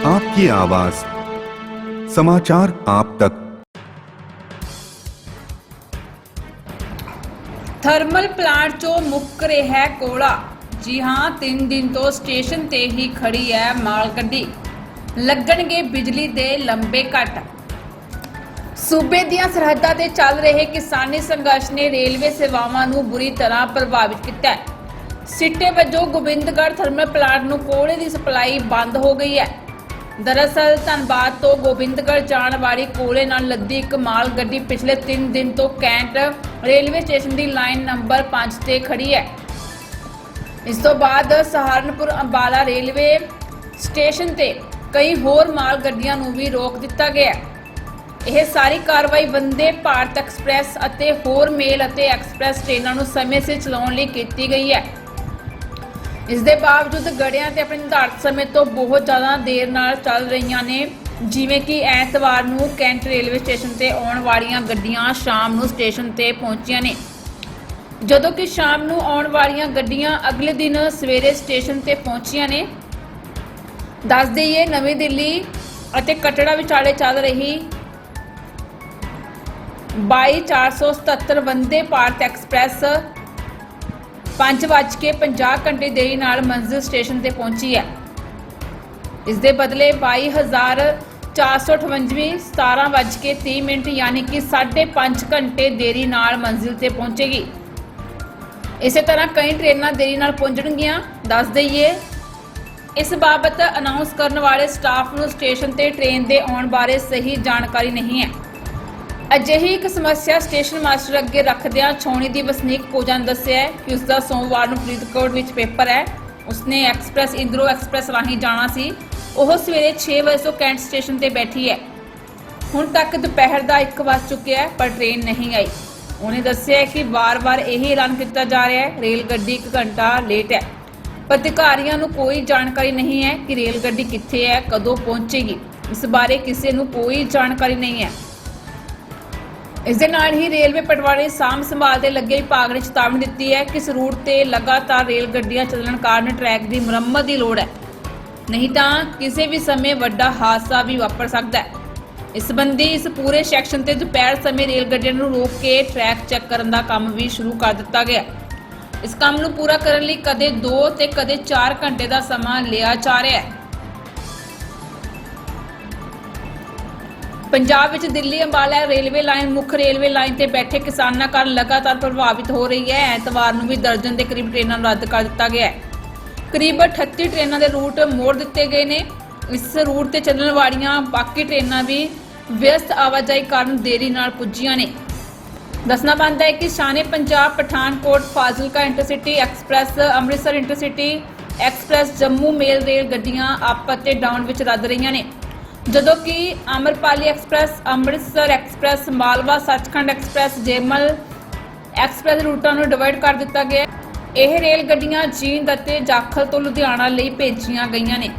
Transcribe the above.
आपकी आवाज समाचार आप तक ਥਰਮਲ ਪਲਾਂਟ 'ਚੋਂ ਮੁੱਕ ਰਿਹਾ ਹੈ ਕੋਲਾ ਜੀ ਹਾਂ 3 ਦਿਨ ਤੋਂ ਸਟੇਸ਼ਨ ਤੇ ਹੀ ਖੜੀ ਹੈ ਮਾਲ ਗੱਡੀ ਲੱਗਣਗੇ ਬਿਜਲੀ ਦੇ ਲੰਬੇ ਕੱਟ ਸੂਬੇ ਦੀਆਂ ਸਰਹੱਦਾਂ ਤੇ ਚੱਲ ਰਹੇ ਕਿਸਾਨੀ ਸੰਘਰਸ਼ ਨੇ ਰੇਲਵੇ ਸੇਵਾਵਾਂ ਨੂੰ ਬੁਰੀ ਤਰ੍ਹਾਂ ਪ੍ਰਭਾਵਿਤ ਕੀਤਾ ਹੈ ਸਿੱਟੇ ਵਜੋਂ ਗੋਬਿੰਦਗੜ੍ਹ ਥਰਮਲ ਪਲਾਂਟ ਨੂੰ ਕੋਲੇ ਦੀ ਸਪਲਾਈ ਬੰਦ ਹੋ ਗਈ ਹੈ ਦਰਅਸਲ ਧਨਬਾਦ ਤੋਂ ਗੋਬਿੰਦਗੜ੍ਹ ਜਾਣ ਵਾਲੀ ਕੋਲੇ ਨਾਲ ਲੱਦੀ ਇੱਕ ਮਾਲ ਗੱਡੀ ਪਿਛਲੇ 3 ਦਿਨ ਤੋਂ ਕੈਂਟ ਰੇਲਵੇ ਸਟੇਸ਼ਨ ਦੀ ਲਾਈਨ ਨੰਬਰ 5 ਤੇ ਖੜੀ ਹੈ। ਇਸ ਤੋਂ ਬਾਅਦ ਸਹਾਰਨਪੁਰ ਅੰਬਾਲਾ ਰੇਲਵੇ ਸਟੇਸ਼ਨ ਤੇ ਕਈ ਹੋਰ ਮਾਲ ਗੱਡੀਆਂ ਨੂੰ ਵੀ ਰੋਕ ਦਿੱਤਾ ਗਿਆ ਇਹ ਸਾਰੀ ਕਾਰਵਾਈ ਵੰਦੇ ਭਾਰਤ ਐਕਸਪ੍ਰੈਸ ਅਤੇ ਹੋਰ ਮੇਲ ਅਤੇ ਐਕਸਪ੍ਰੈਸ ਟ੍ਰੇਨਾਂ ਨੂੰ ਸਮੇਂ ਸਿਰ ਚਲਾਉਣ ਲਈ ਕੀਤੀ ਗਈ ਹੈ। ਇਸ ਦੇ ਬਾਵਜੂਦ ਗੜਿਆਂ ਤੇ ਆਪਣੇ ਨਿਰਧਾਰਤ ਸਮੇਂ ਤੋਂ ਬਹੁਤ ਜ਼ਿਆਦਾ ਦੇਰ ਨਾਲ ਚੱਲ ਰਹੀਆਂ ਨੇ, ਜਿਵੇਂ ਕਿ ਐਤਵਾਰ ਨੂੰ ਕੈਂਟ ਰੇਲਵੇ ਸਟੇਸ਼ਨ ਤੇ ਆਉਣ ਵਾਲੀਆਂ ਗੱਡੀਆਂ ਸ਼ਾਮ ਨੂੰ ਸਟੇਸ਼ਨ ਤੇ ਪਹੁੰਚੀਆਂ ਨੇ। ਜਦੋਂ ਕਿ ਸ਼ਾਮ ਨੂੰ ਆਉਣ ਵਾਲੀਆਂ ਗੱਡੀਆਂ ਅਗਲੇ ਦਿਨ ਸਵੇਰੇ ਸਟੇਸ਼ਨ ਤੇ ਪਹੁੰਚੀਆਂ ਨੇ। ਦੱਸ ਦੇਈਏ, ਨਵੀਂ ਦਿੱਲੀ ਅਤੇ ਕਟੜਾ ਵਿਚਾਲੇ ਚੱਲ ਰਹੀ 22477 ਵੰਦੇ ਭਾਰਤ ਐਕਸਪ੍ਰੈਸ 5:50 ਘੰਟੇ ਦੇਰੀ ਨਾਲ ਮੰਜ਼ਿਲ ਸਟੇਸ਼ਨ ਤੇ ਪਹੁੰਚੀ ਹੈ। ਇਸ ਦੇ ਬਦਲੇ 22458 17:30 ਮਿੰਟ ਯਾਨੀ ਕਿ 5.5 ਘੰਟੇ ਦੇਰੀ ਨਾਲ ਮੰਜ਼ਿਲ ਤੇ ਪਹੁੰਚੇਗੀ। ਇਸੇ ਤਰ੍ਹਾਂ ਕਈ ਟ੍ਰੇਨਾਂ ਦੇਰੀ ਨਾਲ ਪਹੁੰਚਣਗੀਆਂ। ਦੱਸ ਦਈਏ, ਇਸ ਬਾਬਤ ਅਨਾਉਂਸ ਕਰਨ ਵਾਲੇ ਸਟਾਫ ਨੂੰ ਸਟੇਸ਼ਨ ਤੇ ਟ੍ਰੇਨ ਦੇ ਆਉਣ ਬਾਰੇ ਸਹੀ ਜਾਣਕਾਰੀ ਨਹੀਂ ਹੈ। ਅਜਿਹੀ ਇੱਕ ਸਮੱਸਿਆ ਸਟੇਸ਼ਨ ਮਾਸਟਰ ਅੱਗੇ ਰੱਖਦਿਆਂ ਛਾਉਣੀ ਦੀ ਵਸਨੀਕ ਪੂਜਾ ਨੇ ਦੱਸਿਆ ਹੈ ਕਿ ਉਸ ਦਾ ਸੋਮਵਾਰ ਨੂੰ ਫਰੀਦਕੋਟ ਵਿੱਚ ਪੇਪਰ ਹੈ। ਉਸਨੇ ਐਕਸਪ੍ਰੈਸ ਇੰਦਰੋ ਐਕਸਪ੍ਰੈਸ ਰਾਹੀਂ ਜਾਣਾ ਸੀ। ਉਹ ਸਵੇਰੇ 6 ਵਜੇ ਤੋਂ ਕੈਂਟ ਸਟੇਸ਼ਨ ਤੇ ਬੈਠੀ ਹੈ। ਹੁਣ ਤੱਕ ਦੁਪਹਿਰ ਦਾ 1 ਵੱਜ ਚੁੱਕਿਆ ਹੈ, ਪਰ ਟ੍ਰੇਨ ਨਹੀਂ ਆਈ। ਉਹਨੇ ਦੱਸਿਆ ਕਿ ਵਾਰ-ਵਾਰ ਇਹੀ ਐਲਾਨ ਕੀਤਾ ਜਾ ਰਿਹਾ ਹੈ ਰੇਲ ਗੱਡੀ 1 ਘੰਟਾ ਲੇਟ ਹੈ। ਪਰ ਅਧਿਕਾਰੀਆਂ ਨੂੰ ਕੋਈ ਜਾਣਕਾਰੀ ਨਹੀਂ ਹੈ ਕਿ ਰੇਲ ਗੱਡੀ ਕਿੱਥੇ ਹੈ, ਕਦੋਂ ਪਹੁੰਚੇਗੀ। ਇਸ ਬਾਰੇ ਕਿਸੇ ਨੂੰ ਕੋਈ ਜਾਣਕਾਰੀ ਨਹੀਂ ਹੈ। ਇਸ ਦੇ ਨਾਲ ਹੀ ਰੇਲਵੇ ਪਟਵਾਰੀ ਸਾਂਭ ਸੰਭਾਲ ਦੇ ਲੱਗੇ ਵਿਭਾਗ ਨੇ ਚੇਤਾਵਨੀ ਦਿੱਤੀ ਹੈ ਕਿ ਇਸ ਰੂਟ ਤੇ ਲਗਾਤਾਰ ਰੇਲ ਗੱਡੀਆਂ ਚੱਲਣ ਕਾਰਨ ਟਰੈਕ ਦੀ ਮੁਰੰਮਤ ਦੀ ਲੋੜ ਹੈ। ਨਹੀਂ ਤਾਂ ਕਿਸੇ ਵੀ ਸਮੇਂ ਵੱਡਾ ਹਾਦਸਾ ਵੀ ਵਾਪਰ ਸਕਦਾ ਹੈ। ਇਸ ਸੰਬੰਧੀ ਇਸ ਪੂਰੇ ਸੈਕਸ਼ਨ ਤੇ ਦੁਪਹਿਰ ਸਮੇਂ ਰੇਲ ਗੱਡੀਆਂ ਨੂੰ ਰੋਕ ਕੇ ਟਰੈਕ ਚੈੱਕ ਕਰਨ ਦਾ ਕੰਮ ਵੀ ਸ਼ੁਰੂ ਕਰ ਦਿੱਤਾ ਗਿਆ ਇਸ ਕੰਮ ਨੂੰ ਪੂਰਾ ਕਰਨ ਲਈ ਕਦੇ 2 ਤੇ ਕਦੇ 4 ਘੰਟੇ ਦਾ ਸਮਾਂ ਲਿਆ ਜਾ ਰਿਹਾ ਹੈ। ਪੰਜਾਬ ਵਿੱਚ ਦਿੱਲੀ, ਅੰਬਾਲਾ ਰੇਲਵੇ ਲਾਈਨ, ਮੁੱਖ ਰੇਲਵੇ ਲਾਈਨ ਤੇ ਬੈਠੇ ਕਿਸਾਨਾਂ ਕਾਰਨ ਲਗਾਤਾਰ ਪ੍ਰਭਾਵਿਤ ਹੋ ਰਹੀ ਹੈ। ਐਤਵਾਰ ਨੂੰ ਵੀ ਦਰਜਨ ਦੇ ਕਰੀਬ ਟ੍ਰੇਨਾਂ ਨੂੰ ਰੱਦ ਕਰ ਦਿੱਤਾ ਗਿਆ ਹੈ। ਕਰੀਬ 38 ਟ੍ਰੇਨਾਂ ਦੇ ਰੂਟ ਮੋੜ ਦਿੱਤੇ ਗਏ ਨੇ। ਇਸ ਰੂਟ ਤੇ ਚੱਲਣ ਵਾਲੀਆਂ ਬਾਕੀ ਟ੍ਰੇਨਾਂ ਵੀ ਵਿਅਸਤ ਆਵਾਜਾਈ ਕਾਰਨ ਦੇਰੀ ਨਾਲ ਪੁੱਜੀਆਂ ਨੇ। ਦੱਸਣਾ ਬਣਦਾ ਹੈ ਕਿ Shane Punjab, Pathankot, Fazilka intercity express, Amritsar intercity express, Jammu mail rail ਗੱਡੀਆਂ ਅਪ ਅਤੇ ਡਾਊਨ ਵਿੱਚ ਰੱਦ ਰਹੀਆਂ ਨੇ। ਜਦੋਂ ਕਿ Amrapali express, Amritsar express, Malwa Sachkhand express, ਜੇਮਲ ਐਕਸਪ੍ਰੈਸ ਰੂਟਾਂ ਨੂੰ ਡਿਵਾਈਡ ਕਰ ਦਿੱਤਾ ਗਿਆ। ਇਹ ਰੇਲ ਗੱਡੀਆਂ ਜੀਂਦ ਅਤੇ ਜਾਖਲ ਤੋਂ ਲੁਧਿਆਣਾ ਲਈ ਭੇਜੀਆਂ ਗਈਆਂ ਨੇ।